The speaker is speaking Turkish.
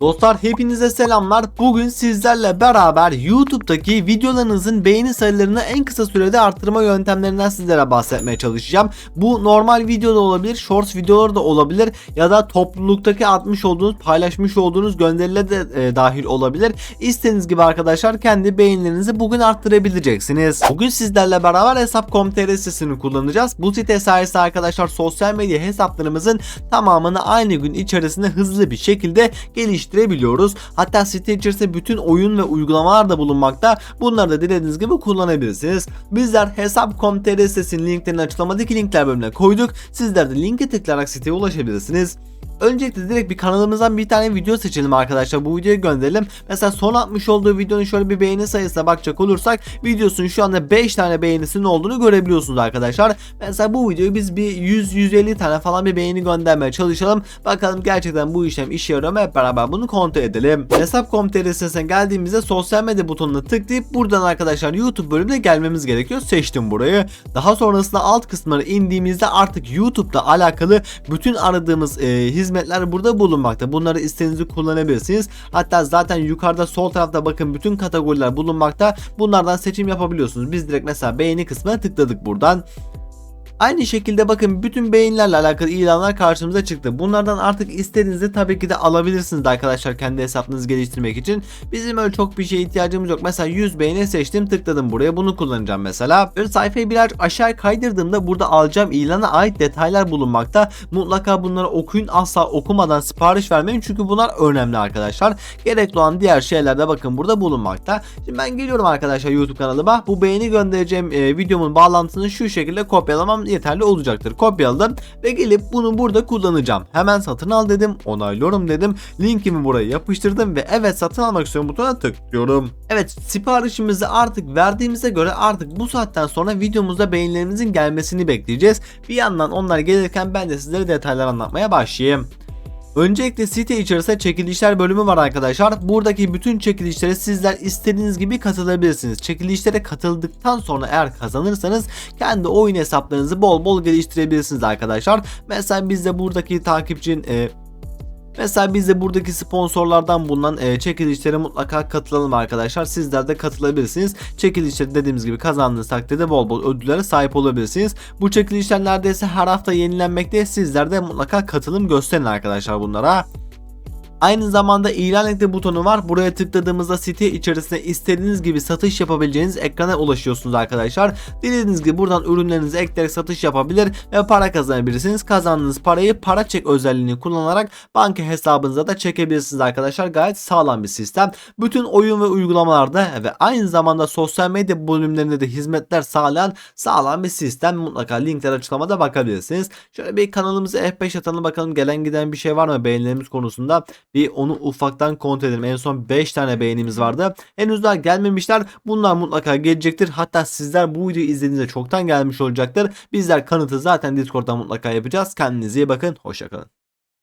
Dostlar hepinize selamlar. Bugün sizlerle beraber YouTube'daki videolarınızın beğeni sayılarını en kısa sürede arttırma yöntemlerinden sizlere bahsetmeye çalışacağım. Bu normal video da olabilir, shorts videoları da olabilir ya da topluluktaki atmış olduğunuz, paylaşmış olduğunuz gönderiler de e, dahil olabilir. İstediğiniz gibi arkadaşlar kendi beğenilerinizi bugün arttırabileceksiniz. Bugün sizlerle beraber hesap.com.tr sitesini kullanacağız. Bu site sayesinde arkadaşlar sosyal medya hesaplarımızın tamamını aynı gün içerisinde hızlı bir şekilde geliştirebiliyoruz. Hatta site içerisinde bütün oyun ve uygulamalar da bulunmakta. Bunları da dilediğiniz gibi kullanabilirsiniz. Bizler hesap.com.tr sitesinin linklerini açıklamadaki linkler bölümüne koyduk. Sizler de linke tıklayarak siteye ulaşabilirsiniz. Öncelikle direkt bir kanalımızdan bir tane video seçelim arkadaşlar. Bu videoyu gönderelim. Mesela son atmış olduğu videonun şöyle bir beğeni sayısına bakacak olursak videosunun şu anda 5 tane beğenisinin olduğunu görebiliyorsunuz arkadaşlar. Mesela bu videoyu biz bir 100-150 tane falan bir beğeni göndermeye çalışalım. Bakalım gerçekten bu işlem işe yarıyor mu? Hep beraber bunu kontrol edelim. Hesap.com.tr sitesine geldiğimizde sosyal medya butonuna tıklayıp buradan arkadaşlar YouTube bölümüne gelmemiz gerekiyor. Seçtim burayı. Daha sonrasında alt kısımlara indiğimizde artık YouTube'da alakalı bütün aradığımız e, hizmetler burada bulunmakta. Bunları istediğinizi kullanabilirsiniz. Hatta zaten yukarıda sol tarafta bakın bütün kategoriler bulunmakta. Bunlardan seçim yapabiliyorsunuz. Biz direkt mesela beğeni kısmına tıkladık buradan. Aynı şekilde bakın bütün beğenilerle alakalı ilanlar karşımıza çıktı. Bunlardan artık istediğinizde tabii ki de alabilirsiniz arkadaşlar kendi hesabınızı geliştirmek için. Bizim öyle çok bir şeye ihtiyacımız yok. Mesela 100 beğeni seçtim tıkladım buraya bunu kullanacağım mesela. Böyle sayfayı biraz aşağı kaydırdığımda burada alacağım ilana ait detaylar bulunmakta. Mutlaka bunları okuyun asla okumadan sipariş vermeyin çünkü bunlar önemli arkadaşlar. Gerekli olan diğer şeyler de bakın burada bulunmakta. Şimdi ben geliyorum arkadaşlar YouTube kanalıma. Bu beğeni göndereceğim e, videomun bağlantısını şu şekilde kopyalamam yeterli olacaktır. Kopyaladım ve gelip bunu burada kullanacağım. Hemen satın al dedim. Onaylıyorum dedim. Linkimi buraya yapıştırdım ve evet satın almak istiyorum butonuna tıklıyorum. Evet siparişimizi artık verdiğimize göre artık bu saatten sonra videomuzda beğenilerinizin gelmesini bekleyeceğiz. Bir yandan onlar gelirken ben de sizlere detaylar anlatmaya başlayayım. Öncelikle site içerisinde çekilişler bölümü var arkadaşlar. Buradaki bütün çekilişlere sizler istediğiniz gibi katılabilirsiniz. Çekilişlere katıldıktan sonra eğer kazanırsanız kendi oyun hesaplarınızı bol bol geliştirebilirsiniz arkadaşlar. Mesela bizde buradaki takipçinin e, Mesela biz de buradaki sponsorlardan bulunan e, çekilişlere mutlaka katılalım arkadaşlar. Sizler de katılabilirsiniz. Çekilişleri dediğimiz gibi kazandığınız takdirde bol bol ödüllere sahip olabilirsiniz. Bu çekilişler neredeyse her hafta yenilenmekte. Sizler de mutlaka katılım gösterin arkadaşlar bunlara. Aynı zamanda ilan ekle butonu var. Buraya tıkladığımızda site içerisinde istediğiniz gibi satış yapabileceğiniz ekrana ulaşıyorsunuz arkadaşlar. Dilediğiniz gibi buradan ürünlerinizi ekleyerek satış yapabilir ve para kazanabilirsiniz. Kazandığınız parayı para çek özelliğini kullanarak banka hesabınıza da çekebilirsiniz arkadaşlar. Gayet sağlam bir sistem. Bütün oyun ve uygulamalarda ve aynı zamanda sosyal medya bölümlerinde de hizmetler sağlayan sağlam bir sistem. Mutlaka linkler açıklamada bakabilirsiniz. Şöyle bir kanalımıza F5 atalım bakalım gelen giden bir şey var mı beğenilerimiz konusunda bir onu ufaktan kontrol edelim. En son 5 tane beğenimiz vardı. Henüz daha gelmemişler. Bunlar mutlaka gelecektir. Hatta sizler bu videoyu izlediğinizde çoktan gelmiş olacaktır. Bizler kanıtı zaten Discord'dan mutlaka yapacağız. Kendinize iyi bakın. Hoşçakalın.